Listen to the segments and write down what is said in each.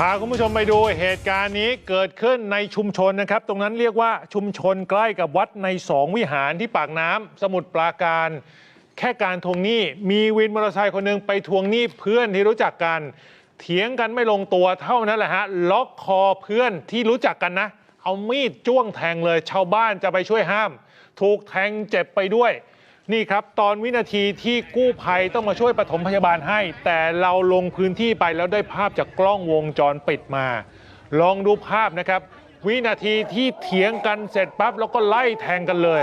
พาคุณผู้ชมไปดูเหตุการณ์นี้เกิดขึ้นในชุมชนนะครับ ตรงนั้นเรียกว่าชุมชนใกล้กับวัดในสองวิหารที่ปากน้ำสมุทรปราการ แค่การทวงหนี้มีวินมอเตอร์ไซค์คนหนึ่งไปทวงหนี้เพื่อนที่รู้จักกัน เถียงกันไม่ลงตัวเท่านั้นแหละฮะล็อกคอเพื่อนที่รู้จักกันนะ เอามีดจ้วงแทงเลยชาวบ้านจะไปช่วยห้าม ถูกแทงเจ็บไปด้วย นี่ครับ ตอนวินาทีที่กู้ภัยต้องมาช่วยปฐมพยาบาลให้ แต่เราลงพื้นที่ไปแล้วได้ภาพจากกล้องวงจรปิดมา ลองดูภาพนะครับ วินาทีที่เถียงกันเสร็จปั๊บแล้วก็ไล่แทงกันเลย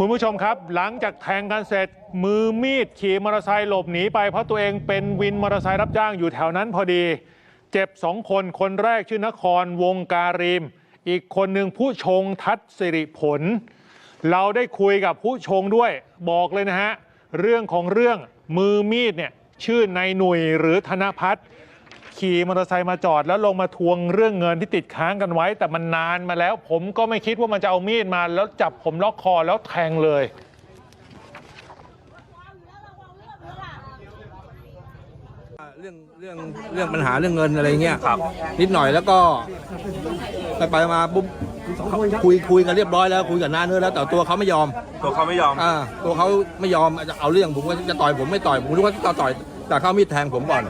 คุณผู้ชมครับ หลังจากแทงกันเสร็จมือมีดขี่มอเตอร์ไซค์หลบหนีไปเพราะตัวเองเป็นวินมอเตอร์ไซค์รับจ้างอยู่แถวนั้นพอดี เจ็บสองคนคนแรกชื่อนครวงการีม อีกคนหนึ่งผู้ชงทัศสิริผล เราได้คุยกับผู้ชงด้วย บอกเลยนะฮะ เรื่องของเรื่องมือมีดเนี่ยชื่อนายหนุ่ยหรือธนพัฒน์ ขี่มอเตอร์ไซค์มาจอดแล้วลงมาทวงเรื่องเงินที่ติดค้างกันไว้ แต่มันนานมาแล้ว ผมก็ไม่คิดว่ามันจะเอามีดมา แล้วจับผมล็อกคอแล้วแทงเลย เรื่องเรื่องเรื่องปัญหาเรื่องเงินอะไรเงี้ยครับนิดหน่อยแล้วก็ ไปไปมาปุ๊บคุยคุยกันเรียบร้อยแล้วคุยกับน้าเนื้อแล้วแต่ตัวเขาไม่ยอม ตัวเขาไม่ยอม อ่า ตัวเขาไม่ยอมจะเอาเรื่องผมว่าจะต่อยผมไม่ต่อยผมรู้ว่าจะต่อย แต่เขามีดแทงผมก่อน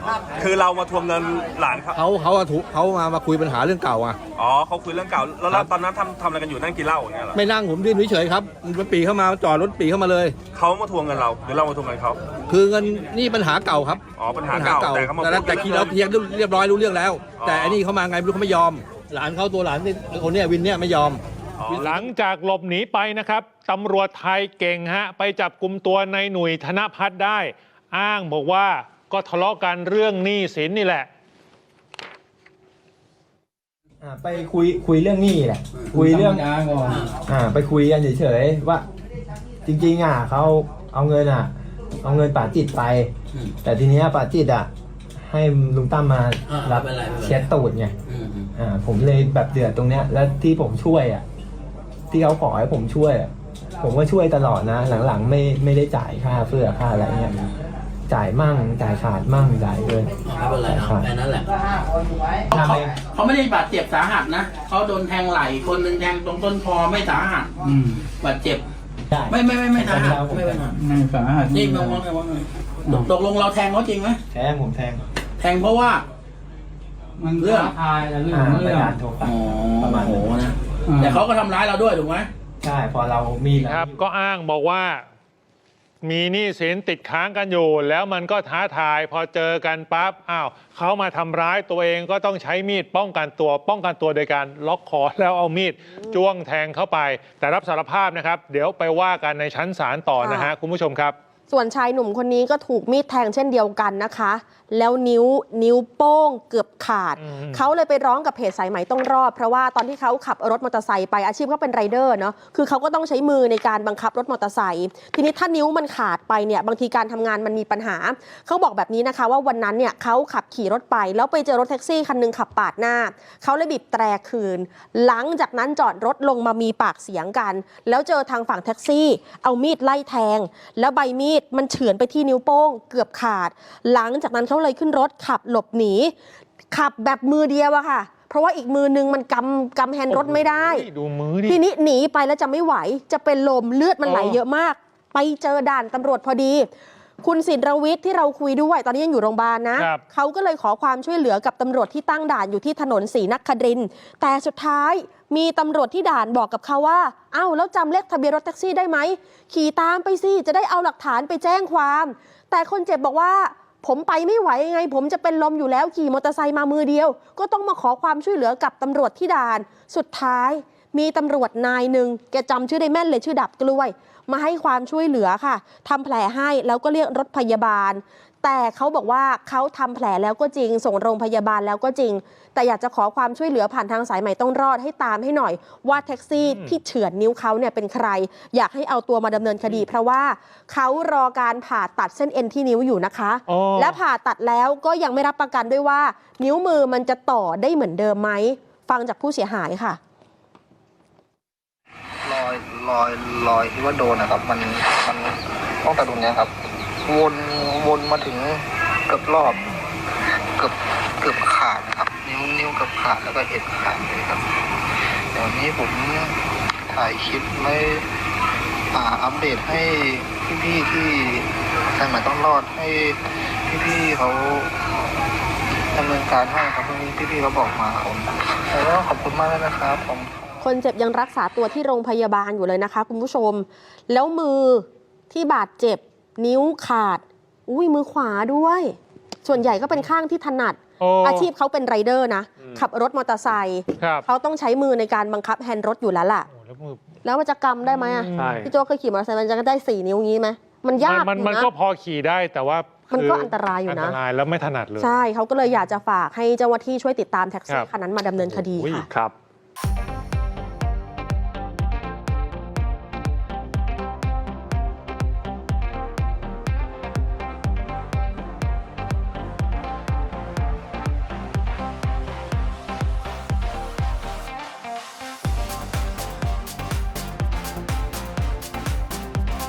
คือเรามาทวงเงินหลานเขาเขาเขาอะถูกเขามามาคุยปัญหาเรื่องเก่าอะ อ๋อเขาคุยเรื่องเก่าแล้วแล้วตอนนั้นทำทำอะไรกันอยู่นั่งกินเหล้าอย่างเงี้ยเหรอไม่นั่งผมดิ้นเฉยๆครับมันปีเข้ามาจอดรถปีเข้ามาเลย เขามาทวงเงินเราหรือเรามาทวงเงินเขาคือเงินนี่ปัญหาเก่าครับอ๋อปัญหาเก่าแต่เขามาแต่พูดแต่เรื่องที่เราเงินเคลียร์เรียบร้อยรู้เรื่องแล้ว อ๋อ แต่อันนี้เขามาไงไม่รู้เขาไม่ยอม หลานเขาตัวหลานนี่คนเนี้ยวินเนี่ยไม่ยอม อ๋อ หลังจากหลบหนีไปนะครับตำรวจไทยเก่งฮะ ไปจับกลุ่มตัวในหนุ่ยธนพัฒน์ได้ อ้างบอกว่า ก็ทะเลาะกันเรื่องหนี้สินนี่แหละ อ่าไปคุยคุยเรื่องหนี้แหละคุยเรื่องอ่าไปคุยกันเฉยๆว่า จริงๆอะเขาเอาเงินอะ เอาเงินป่าจิตไปแต่ทีเนี้ยป่าจิตอะ ให้ลุงตั้มมาอ่ารับไม่เป็นไรไม่เป็นไร เช็ดตูดไงอืมอืมอ่าผมเลยแบบเดือดตรงเนี้ย แล้วที่ผมช่วยอะ ที่เขาขอให้ผมช่วยอะผมก็ช่วยตลอดนะ หลังๆ ไม่ไม่ได้จ่ายค่าเสื้อค่าอะไรเงี้ย จ่ายมั่งจ่ายขาดมั่งจ่ายเกิน ไม่เป็นไรเอาแค่นั้นแหละทำเองเขาไม่ได้บาดเจ็บสาหัสนะเขาโดนแทงไหล่คนหนึ่งแทงตรงต้นคอไม่สาหัสบาดเจ็บ ได้ไม่ไม่ไม่ไม่สาหัสไม่เป็นไรไม่สาหัสนี่มองว่าไงว่าไงตกลงเราแทงเขาจริงไหมแทงผมแทงแทงเพราะว่า มันเรื่องท้าทายนะเรื่องอ่าของไปเรื่องการโทรศัพอ๋อท์ประมาณโหนั้นนะอ่าแต่เขาก็ทำร้ายเราด้วยถูกไหม ใช่พอเรามีดครับ ก็อ้างบอกว่า มีหนี้สินติดค้างกันอยู่ แล้วมันก็ท้าทายพอเจอกันปั๊บอ้าวเขามาทำร้ายตัวเองก็ต้องใช้มีดป้องกันตัวป้องกันตัวโดยการล็อกคอแล้วเอามีดจ้วงแทงเข้าไป แต่รับสารภาพนะครับ เดี๋ยวไปว่ากันในชั้นศาลต่อนะฮะคุณผู้ชมครับ ส่วนชายหนุ่มคนนี้ก็ถูกมีดแทงเช่นเดียวกันนะคะ แล้วนิ้วนิ้วโป้งเกือบขาดอืมเขาเลยไปร้องกับเพจสายไหมต้องรอด เพราะว่าตอนที่เขาขับรถมอเตอร์ไซค์ไปอาชีพเขาเป็นไรเดอร์เนาะคือเขาก็ต้องใช้มือในการบังคับรถมอเตอร์ไซค์ทีนี้ถ้านิ้วมันขาดไปเนี่ยบางทีการทำงานมันมีปัญหา เขาบอกแบบนี้นะคะ ว่าวันนั้นเนี่ยเขาขับขี่รถไป แล้วไปเจอรถแท็กซี่คันหนึงขับปาดหน้าเขาเลยบีบแตรคืน หลังจากนั้นจอดรถลงมามีปากเสียงกัน แล้วเจอทางฝั่งแท็กซี่ เอามีดไล่แทง แล้วใบมีดมันเฉือนไปที่นิ้วโป้ง เกือบขาด หลังจากนั้นเขาเลยขึ้นรถขับหลบหนี ขับแบบมือเดียวอะค่ะ เพราะว่าอีกมือนึงมันกำกำแฮนด์รถไม่ได้ ดูมือดิ ทีนี้หนีไปแล้วจะไม่ไหว จะเป็นลมเลือดมันไหลอ๋อเยอะมาก ไปเจอด่านตำรวจพอดี คุณสินรวิทย์ที่เราคุยด้วยตอนนี้ยังอยู่โรงพยาบาลนะ ครับเขาก็เลยขอความช่วยเหลือกับตำรวจที่ตั้งด่านอยู่ที่ถนนศรีนครินทร์แต่สุดท้ายมีตำรวจที่ด่านบอกกับเขาว่า เอ้าแล้วจำเลขทะเบียนรถแท็กซี่ได้ไหม ขี่ตามไปสิจะได้เอาหลักฐานไปแจ้งความ แต่คนเจ็บบอกว่า ผมไปไม่ไหวไง ผมจะเป็นลมอยู่แล้วขี่มอเตอร์ไซค์มามือเดียว ก็ต้องมาขอความช่วยเหลือกับตำรวจที่ด่าน สุดท้าย มีตำรวจนายหนึ่งแกจำชื่อได้แม่นเลยชื่อดับกล้วย มาให้ความช่วยเหลือค่ะทำแผลให้แล้วก็เรียกรถพยาบาล แต่เขาบอกว่าเขาทำแผลแล้วก็จริง ส่งโรงพยาบาลแล้วก็จริง แต่อยากจะขอความช่วยเหลือผ่านทางสายใหม่ต้องรอดให้ตามให้หน่อย ว่าแท็กซี่ที่เฉือนนิ้วเขาเนี่ยเป็นใคร อยากให้เอาตัวมาดำเนินคดี เพราะว่าเขารอการผ่าตัดเส้นเอ็นที่นิ้วอยู่นะคะอ๋อและผ่าตัดแล้วก็ยังไม่รับประกันด้วยว่า นิ้วมือมันจะต่อได้เหมือนเดิมไหมฟังจากผู้เสียหายค่ะรอย รอยรอยที่ว่าโดนนะครับ มันมันตั้งแต่ตรงเนี้ยครับ วนวนมาถึงเกือบรอบ เกือบเกือบขาดครับ นิ้วนิ้วเกือบขาดแล้วก็เอ็นขาดเลยครับเดี๋ยวนี้ผมถ่ายคลิปไว้อ่าอัปเดตให้พี่ๆที่สายใหม่ต้องรอดให้พี่ๆเขาดำเนินการให้ครับตรงนี้พี่ๆเขาบอกมาผมแล้วก็ขอบคุณมากเลยนะครับผม คนเจ็บยังรักษาตัวที่โรงพยาบาลอยู่เลยนะคะ คุณผู้ชม แล้วมือที่บาดเจ็บ นิ้วขาด อุ้ยมือขวาด้วย ส่วนใหญ่ก็เป็นข้างที่ถนัดโอ้อาชีพเขาเป็นไรเดอร์นะอืมขับรถมอเตอร์ไซค์ครับเขาต้องใช้มือในการบังคับแฮนด์รถอยู่แล้วล่ะโอ้แล้วมือแล้วมันจะกำได้ไหมอะใช่พี่โจเคยขี่มอเตอร์ไซค์มันจะได้สี่นิ้วงี้ไหมมันยากมันอยู่มันนะก็พอขี่ได้แต่ว่ามันคืก็อันตรายอยู่นะ อันตรายแล้วไม่ถนัดเลย ใช่เขาก็เลยอยากจะฝากให้เจ้าหน้าที่ช่วยติดตามแท็กคซี่รับคันนั้นมาดำเนินคดีโอ้ยค่ะครับ